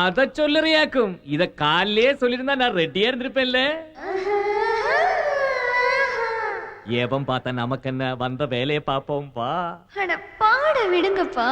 அத சொல்லுறியாக்கும்? இத காலையே சொல்லிருந்தா நான் ரெட்டியா இருந்திருப்பேன்ல. ஏவம் பார்த்தா நமக்கு என்ன வந்த வேலையை பார்ப்போம் பா பாட விடுங்கப்பா.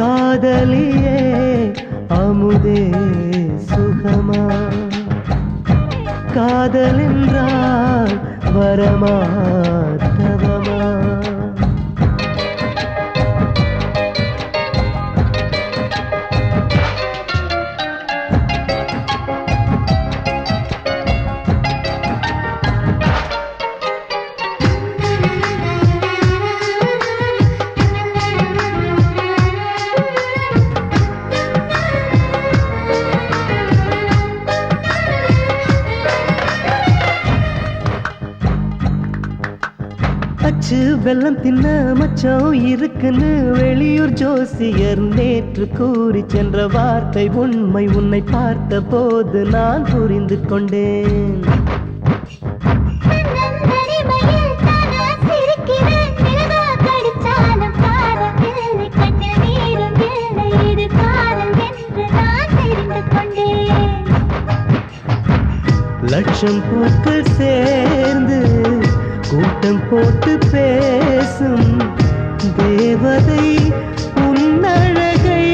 காதலியே அமுதே சுகமா? காதலென்றால் वरमा அச்சு வெள்ளம் தின்ன மச்சம் இருக்குன்னு வெளியூர் ஜோசியர் நேற்று கூறி சென்ற வார்த்தை உண்மை உன்னை பார்த்த போது நான் புரிந்து கொண்டேன். லட்சம் பூக்கள் சேர்ந்து கூட்டம் போட்டு பேசும் தேவதை உன்னழகை.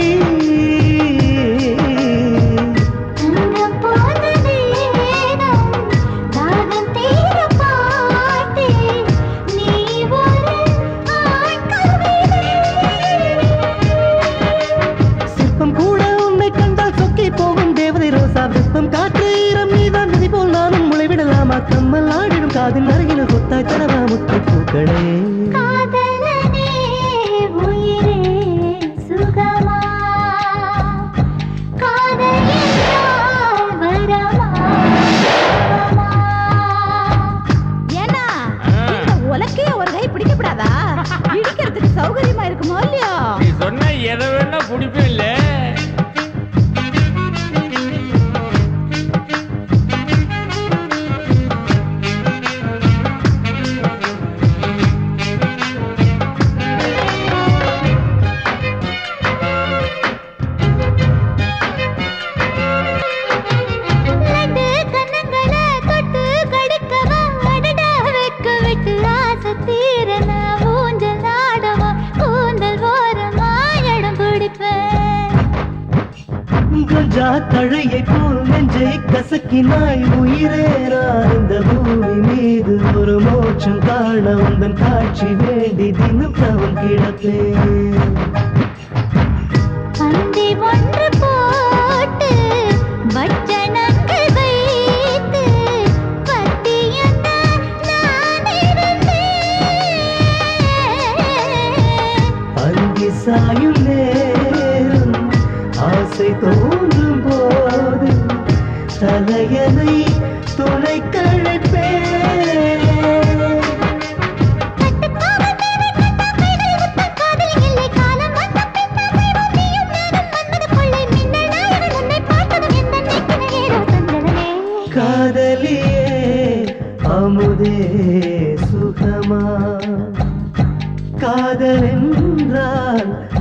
சிற்பம் கூட உன்னை கண்டால் சொக்கி போகும் தேவதை ரோசா. வெப்பம் காற்று ஈரம் நீதான் நதி போல் நானும் முளைவிடலாமா? கம்மல் காதின் அருகில் கொத்தாய் தரவா முத்து பூக்களே காதல் சௌகரியமா இருக்குமோ இல்லையோ? நீ சொன்ன எதை வேணா பிடிப்பேன் கஞ்சா தழையை போல் நெஞ்சை கசக்கினாய் உயிரே இந்த பூமி மீது ஒரு மோட்சம் காண உந்தன் காட்சி வேண்டி தினம் தவம் கிடப்பேன். சுகமா? காதல் என்றால்